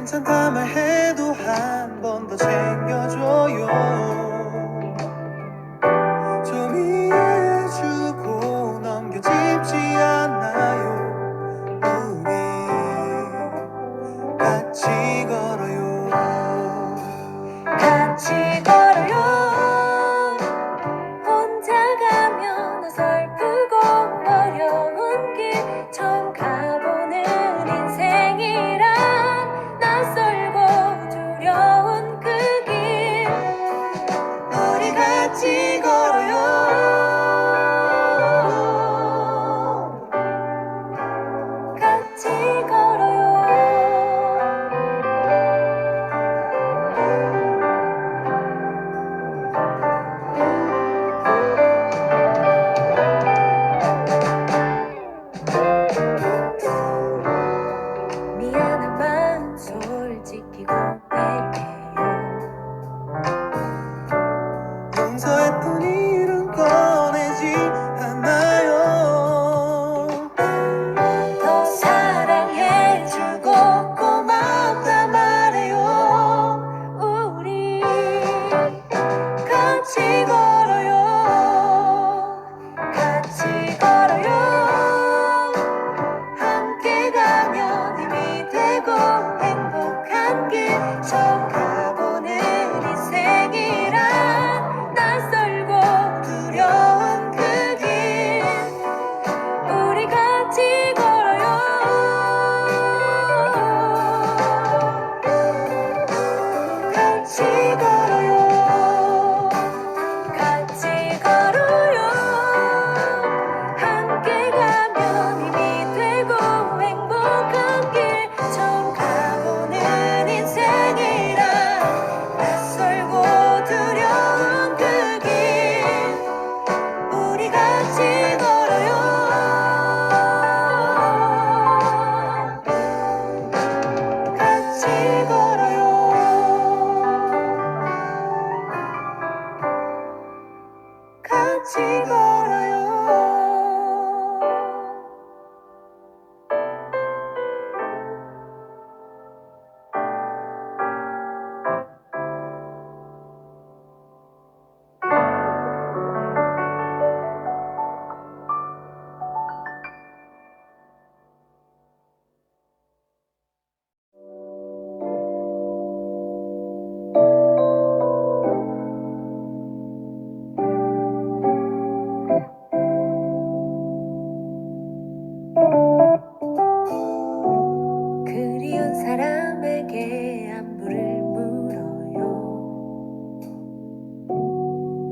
괜찮다 말해도 한 번 더 챙겨줘요. 寂寞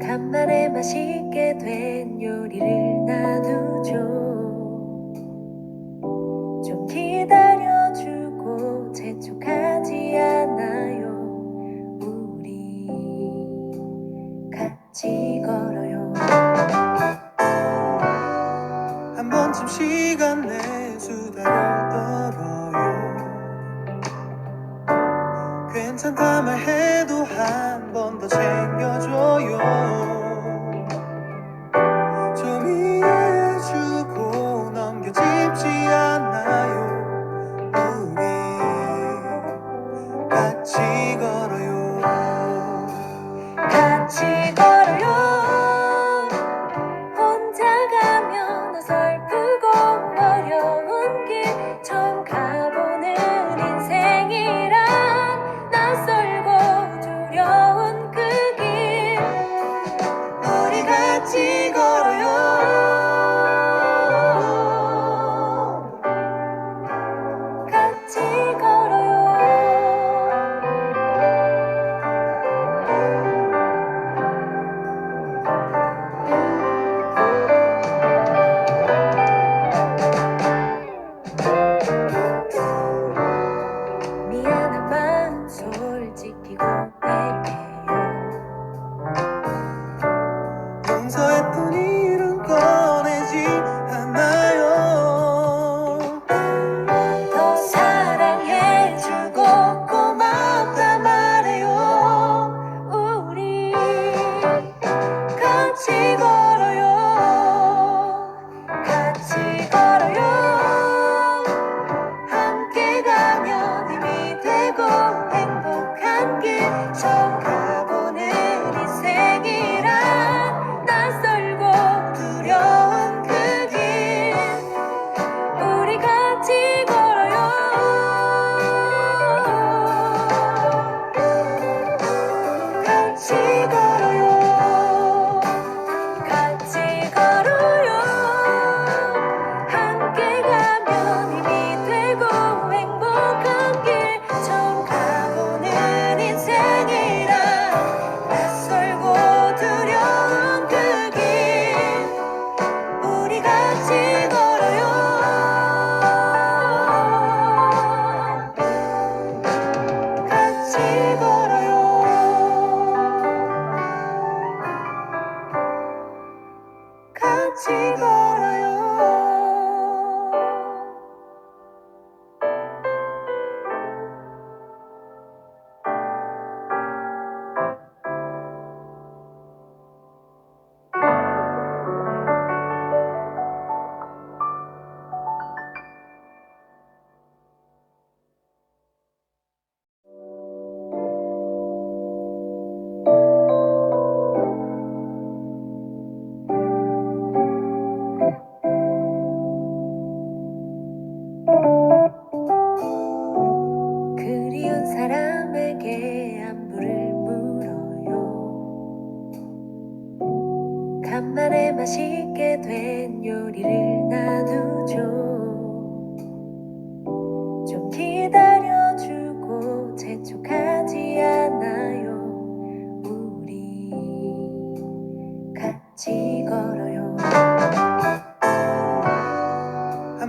간만에 맛있게 된 요리를 나누죠. 좀 기다려주고 재촉하지 않아요. 우리 같이 걸어요. 한 번쯤 시간 내 수다를 괜찮다 말해도 한 번 더 챙겨줘요.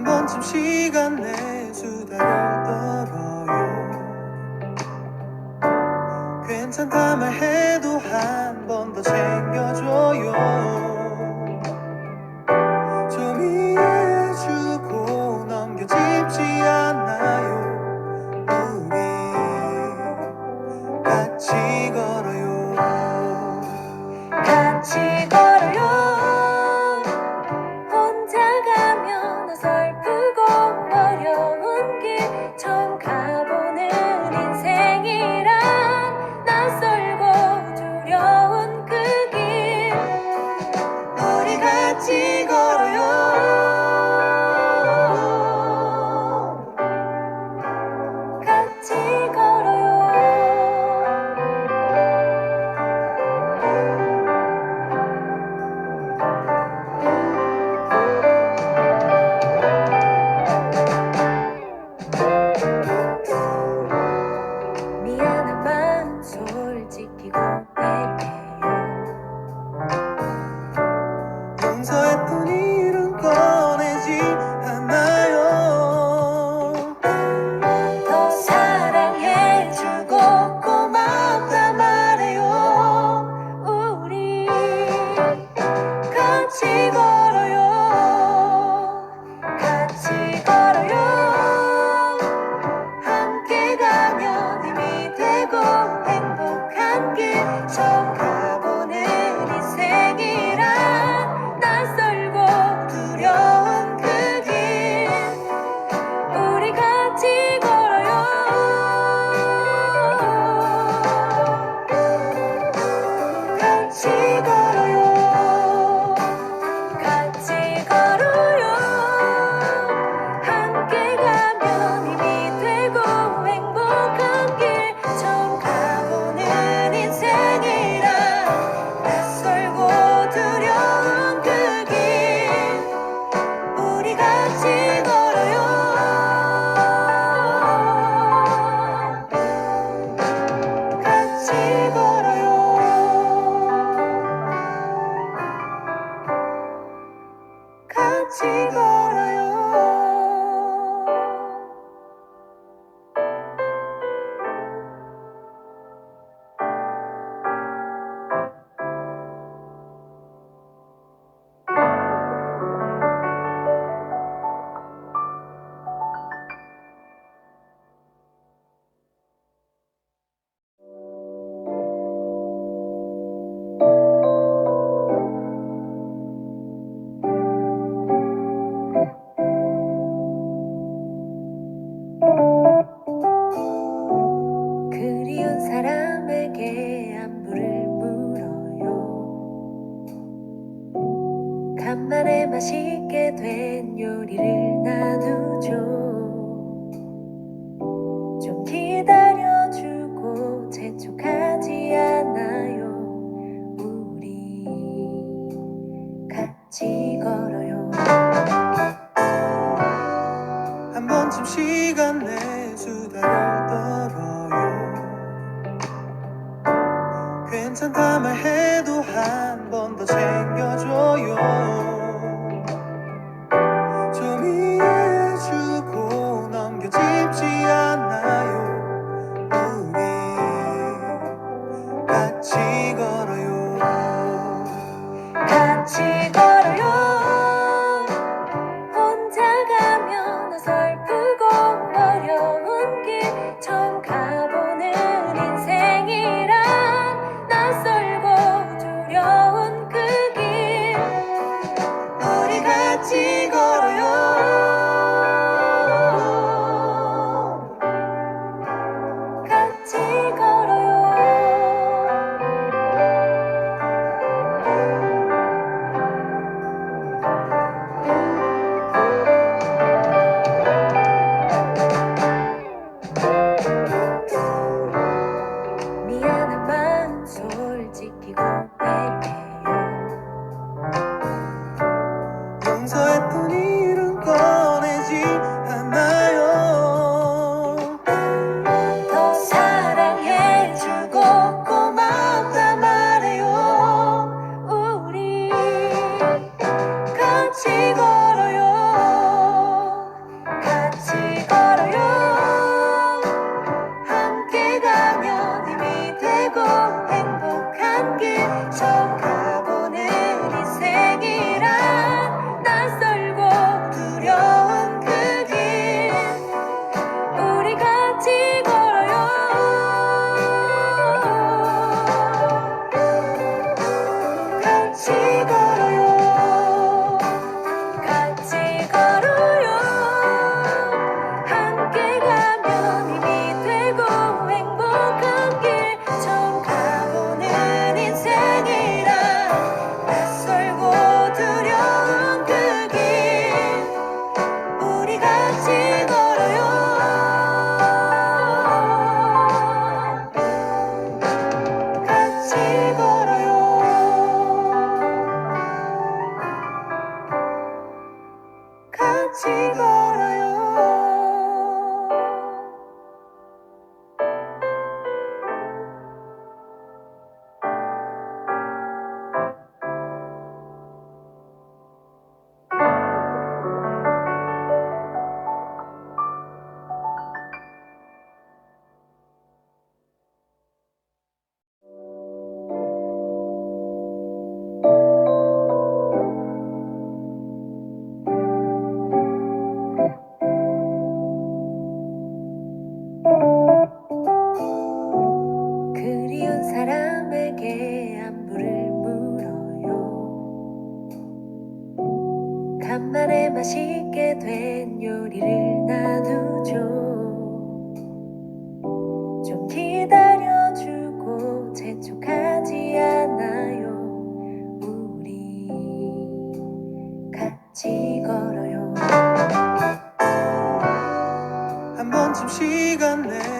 번쯤 시간 내 수다를 떨어요. 괜찮다 말해도 한 번 더 챙겨줘요. 사람에게 안부를 물어요. 간만에 맛있게 된 요리를 나누죠. 좀 기다려주고 재촉하지 않아요. 우리 같이 걸어요. 한 번쯤 시간 내 더 챙겨줘요. 같이 걸어요. 한 번쯤 시간 내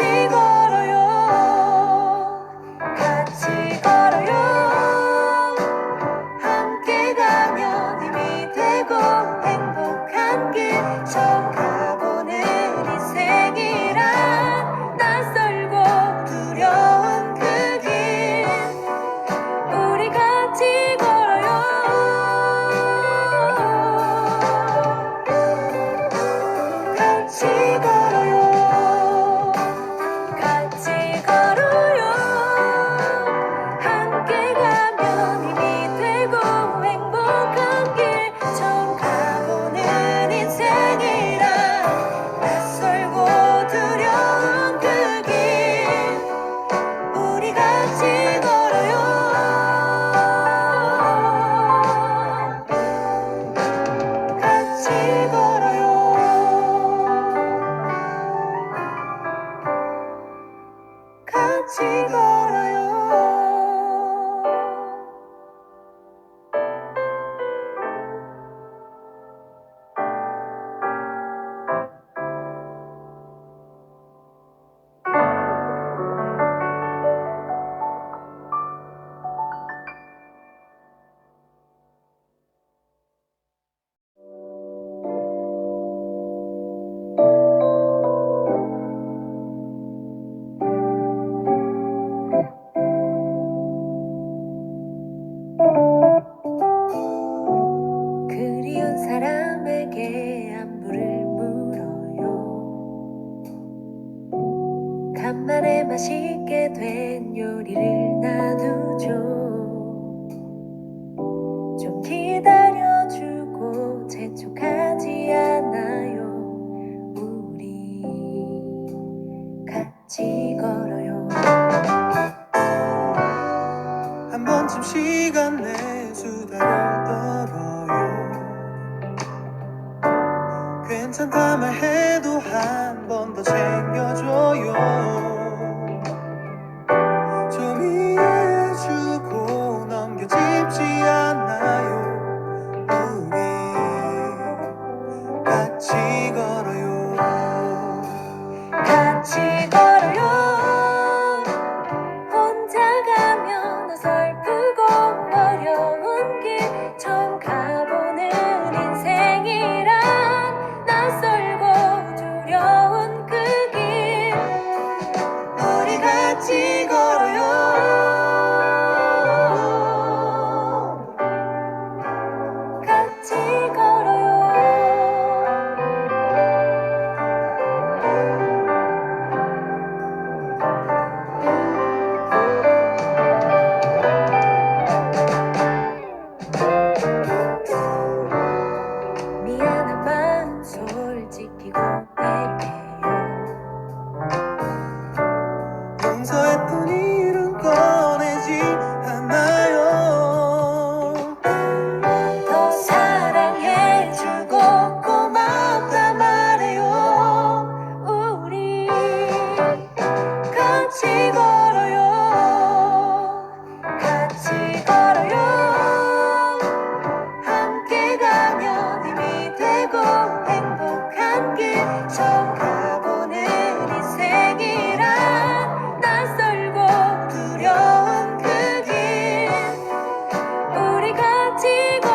지고. contigo.